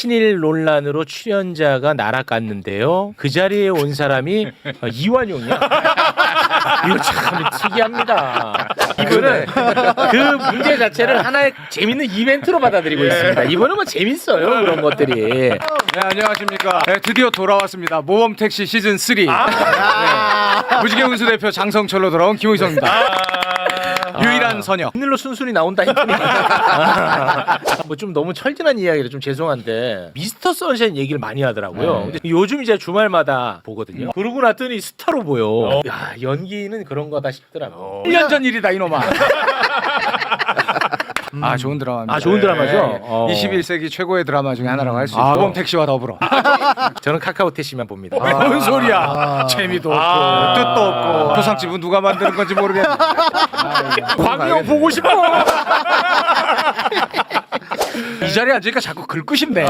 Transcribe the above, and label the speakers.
Speaker 1: 친일 논란으로 출연자가 날아갔는데요. 그 자리에 온 사람이 어, 이완용이야. 이거 참 특이합니다. 이분은 그 문제 자체를 하나의 재밌는 이벤트로 받아들이고 있습니다. 이분은 뭐 재밌어요 그런 것들이.
Speaker 2: 네, 안녕하십니까. 네, 드디어 돌아왔습니다. 모범 택시 시즌 3. 네. 무지개 운수 대표 장성철로 돌아온 김의성입니다. 유일한 선역.
Speaker 1: 하늘로 순순히 나온다 했더니 뭐 좀 너무 철진한 이야기를 좀 죄송한데 미스터 선샤인 얘기를 많이 하더라고요. 근데 요즘 이제 주말마다 보거든요. 그러고 났더니 스타로 보여. 야 연기는 그런 거다 싶더라고.
Speaker 2: 1년 전 일이다 이놈아. 아 좋은 드라마입니다.
Speaker 1: 아 좋은 드라마죠. 어.
Speaker 2: 21세기 최고의 드라마 중에 하나라고 할 수 있고
Speaker 1: 아,
Speaker 2: 모범 택시와 더불어.
Speaker 1: 저는 카카오 택시만 봅니다.
Speaker 2: 뭔 소리야? 재미도 없고
Speaker 1: 아.
Speaker 2: 뜻도 없고 포상집은 누가 만드는 건지 모르겠네.
Speaker 1: 광명 보고 싶어.
Speaker 2: 이 자리에 앉으니까 자꾸 긁고 싶네.